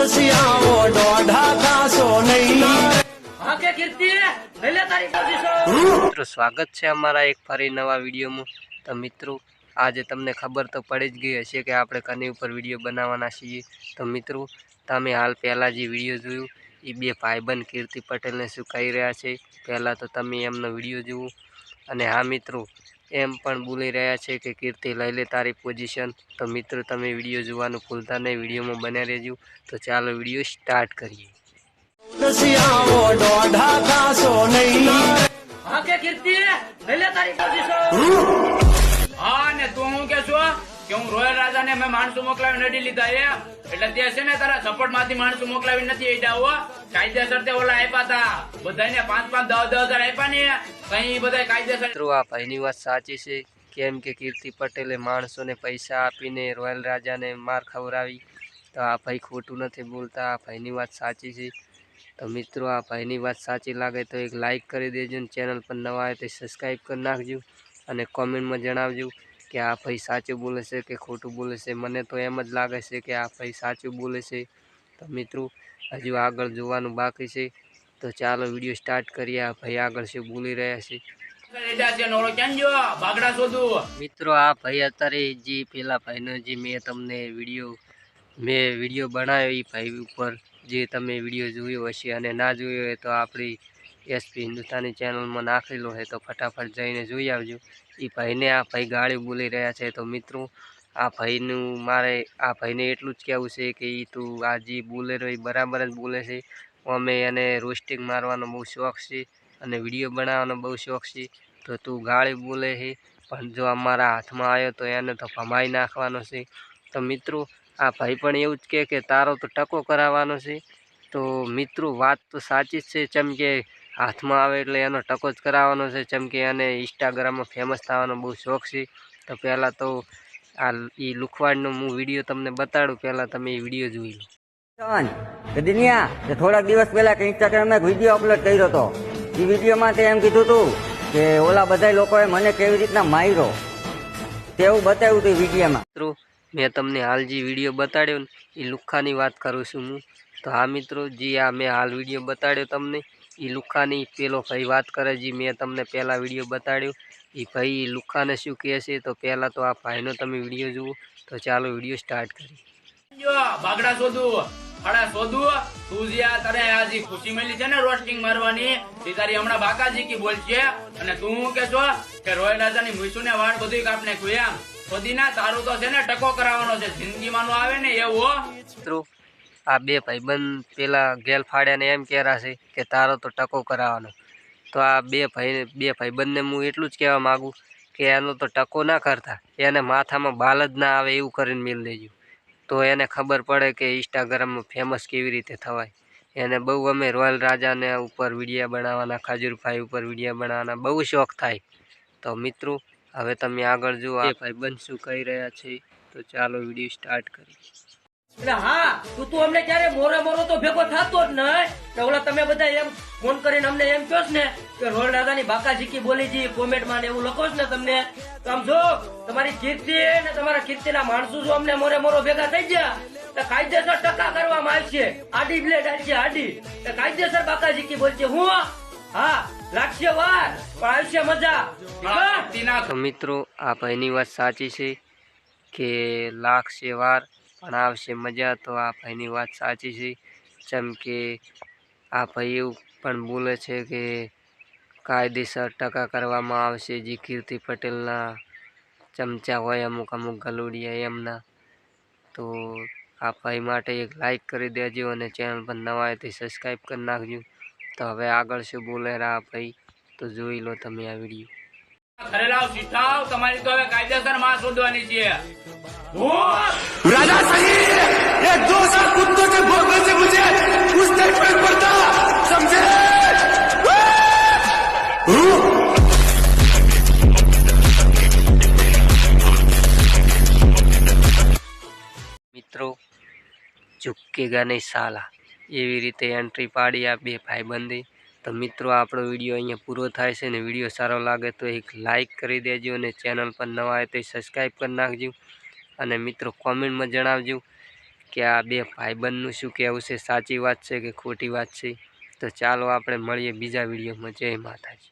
દસિયાઓ દોઢા ખાશો નહીં સ્વાગત છે અમારા એક ફરી નવા વિડીયોમાં. તો મિત્રો, આજે તમને ખબર તો પડી જ ગઈ હશે કે આપણે કની ઉપર વીડિયો બનાવવાના છીએ. તો મિત્રો, તમે હાલ પહેલાં જે વીડિયો જોયું એ બે ભાઈબંધ કીર્તિ પટેલને શું કહી રહ્યા છે, પહેલાં તો તમે એમનો વીડિયો જુઓ. અને હા મિત્રો એમ પણ બોલી રહ્યા છે કે કીર્તિ લઈ લે તારી પોઝિશન તો મિત્રો તમે વીડિયો જોવાનું ભૂલતા નહીં વિડીયોમાં બન્યા રહેજો. તો ચાલો વીડિયો સ્ટાર્ટ કરીએ. હા કે કીર્તિ લઈ લે તારી પોઝિશન કે હું રોયલ રાજા ને મેં માણસો મોકલાવી નથી લીધા એ. એટલે તે છે ને તારા સપોર્ટમાંથી માણસો મોકલાવી નથી આઈડા હો. કાયદેસર તે ઓલા આપ્યા હતા બધાને પાંચ પાંચ દસ દસ હજાર આપ્યા ને. કઈ બધા કાયદેસર આ ભાઈની વાત સાચી છે. કેમ કે કીર્તિ પટેલે માણસોને પૈસા આપીને રોયલ રાજાને માર ખવડાવી. તો આ ભાઈ ખોટું નથી બોલતા. આ ભાઈની વાત સાચી છે. તો મિત્રો, આ ભાઈની વાત સાચી લાગે તો એક લાઇક કરી દેજો ને ચેનલ પર નવા આવે તો સબસ્ક્રાઈબ કરી નાખજો અને કોમેન્ટમાં જણાવજો. કે આ ભાઈ સાચું બોલે છે કે ખોટું બોલે છે? મને તો એમ જ લાગે છે કે આ ભાઈ સાચું બોલે છે. તો મિત્રો, હજુ આગળ જોવાનું બાકી છે. તો ચાલો વીડિયો સ્ટાર્ટ કરીએ. આ ભાઈ આગળ શું બોલી રહ્યા છે? મિત્રો, આ ભાઈ અત્યારે જે પેલા ભાઈનો જે મેં તમને વીડિયો, મેં વીડિયો બનાવ્યો એ ભાઈ ઉપર, જે તમે વીડિયો જોયો હશે અને ના જોયો હોય તો આપણી એસપી હિન્દુસ્તાની ચેનલમાં નાખેલો હોય તો ફટાફટ જઈને જોઈ આવજો. એ ભાઈને, આ ભાઈ ગાળી બોલી રહ્યા છે તો મિત્રો, આ ભાઈનું મારે, આ ભાઈને એટલું જ કહેવું છે કે એ તું આ જે રહ્યો એ બરાબર જ બોલે છે. અમે એને રોસ્ટિંગ મારવાનો બહુ શોખ છે અને વીડિયો બનાવવાનો બહુ શોખ છે. તો તું ગાળી બોલે છે, પણ જો અમારા હાથમાં આવ્યો તો એને તો ભમાઈ નાખવાનો છે. તો મિત્રો, આ ભાઈ પણ એવું જ કહે કે તારો તો ટકો કરાવવાનો છે. તો મિત્રો, વાત તો સાચી જ છે ચમ કે હાથમાં આવે એટલે એનો ટકો જ કરાવવાનો છે. ચમ કે એને ઇન્સ્ટાગ્રામમાં ફેમસ થવાનો બહુ શોખ છે. તો પહેલાં તો આ એ લુખવાડનો હું વીડિયો તમને બતાડું. પહેલાં તમે એ વીડિયો જોઈ લો. દુનિયા થોડાક દિવસ પહેલા ઇન્સ્ટાગ્રામમાં એક વીડિયો અપલોડ કર્યો હતો. એ વિડીયોમાં તે એમ કીધું હતું કે ઓલા બધા લોકોએ મને કેવી રીતના માર્યો. તેવું બતાવ્યું હતું વિડીયોમાં. મિત્રો મેં તમને હાલ જે વીડિયો બતાડ્યો ને એ લુખ્ખાની વાત કરું છું હું. તો હા મિત્રો જે આ મેં હાલ વીડિયો બતાડ્યો તમને એ લુખ્ખાની પેલો ભાઈ વાત કરે જે મેં તમને પહેલાં વીડિયો બતાડ્યો. એ ભાઈ લુખાને શું કહે છે તો પહેલાં તો આ ભાઈનો તમે વીડિયો જુઓ તો ચાલો વીડિયો સ્ટાર્ટ કરીએ. બાગડા શોધું અડા શોધું તું જે આ તારે આ જે ખુશી મળી છે ને રોસ્ટિંગ મારવાની તારી હમણાં બાકાજી કી બોલશે અને તું હું કે છો કે રોયલ રાજાની મૂસુ ને વાળ બધું કાપને નાખ્યું એમ. ખોદી ના તારું તો છે ને ટકો કરાવવાનો છે જિંદગીમાં આવે ને એવું આ બે ભાઈબંધ પેલા ગેલ ફાડ્યાને એમ કહેરા કે તારો તો ટકો કરાવવાનો. તો આ બે ભાઈ, બે ભાઈબંધને હું એટલું જ કહેવા માગું કે એનો તો ટકો ના કરતા. એને માથામાં બાલ જ ના આવે એવું કરીને મિલ દેજો. તો એને ખબર પડે કે ઇન્સ્ટાગ્રામમાં ફેમસ કેવી રીતે થવાય. એને બહુ અમે રોયલ રાજાને ઉપર વિડીયા બનાવવાના ખાજુરભાઈ ઉપર વિડીયા બનાવવાના, બહુ શોખ થાય. તો મિત્રો, હવે તમે આગળ જુઓ આ ભાઈબંધ શું કહી રહ્યા છે. તો ચાલો વીડિયો સ્ટાર્ટ કરીએ. એટલે હા, તું તું કાયદેસર ટકા કરવામાં આવશે આડી બ્લેડ આવશે આડી. કાયદેસર બાકા ઝીકી બોલશે હું? હા, લાગશે વાર, પણ આવશે મજા? તો મિત્રો, આ ભાઈની વાત સાચી છે કે લાગશે વાર. પણ આવશે. મજા તો આ ભાઈની વાત સાચી છે. જેમ કે આ ભાઈ એવું પણ બોલે છે કે કાયદેસર ટકા કરવામાં આવશે. જે કીર્તિ પટેલના ચમચા હોય અમુક અમુક ગલુડિયા એમના. તો આ ભાઈ માટે એક લાઈક કરી દેજો અને ચેનલ પર નવા હોય તો સબસ્ક્રાઈબ કરી નાખજો. તો હવે આગળ શું બોલે રહ્યા ભાઈ? તો જોઈ લો તમે આ વીડિયો ઘરે લાવ શીખાવ તમારી તો હવે કાયદેસર માં શોધવાની છે હું राजा सही ये दो साल कुत्तों के भोगने से मुझे कुछ नहीं फर्क पड़ता समझे મિત્રો ચૂકેગા નહીં સાલા એવી રીતે એન્ટ્રી પાડી આ બે ભાઈબંધે તો મિત્રો, આપણો વીડિયો અહીંયા પૂરો થાય છે ને વીડિયો સારો લાગે તો એક લાઇક કરી દેજો અને ચેનલ પર નવા આવે તો સબસ્ક્રાઈબ કરી નાખજો. અને મિત્રો કોમેન્ટમાં જણાવજો કે આ બે ભાઈબંધનું શું કહેવું છે? સાચી વાત છે કે ખોટી વાત છે? તો ચાલો આપણે મળીએ બીજા વિડીયોમાં. જય માતાજી.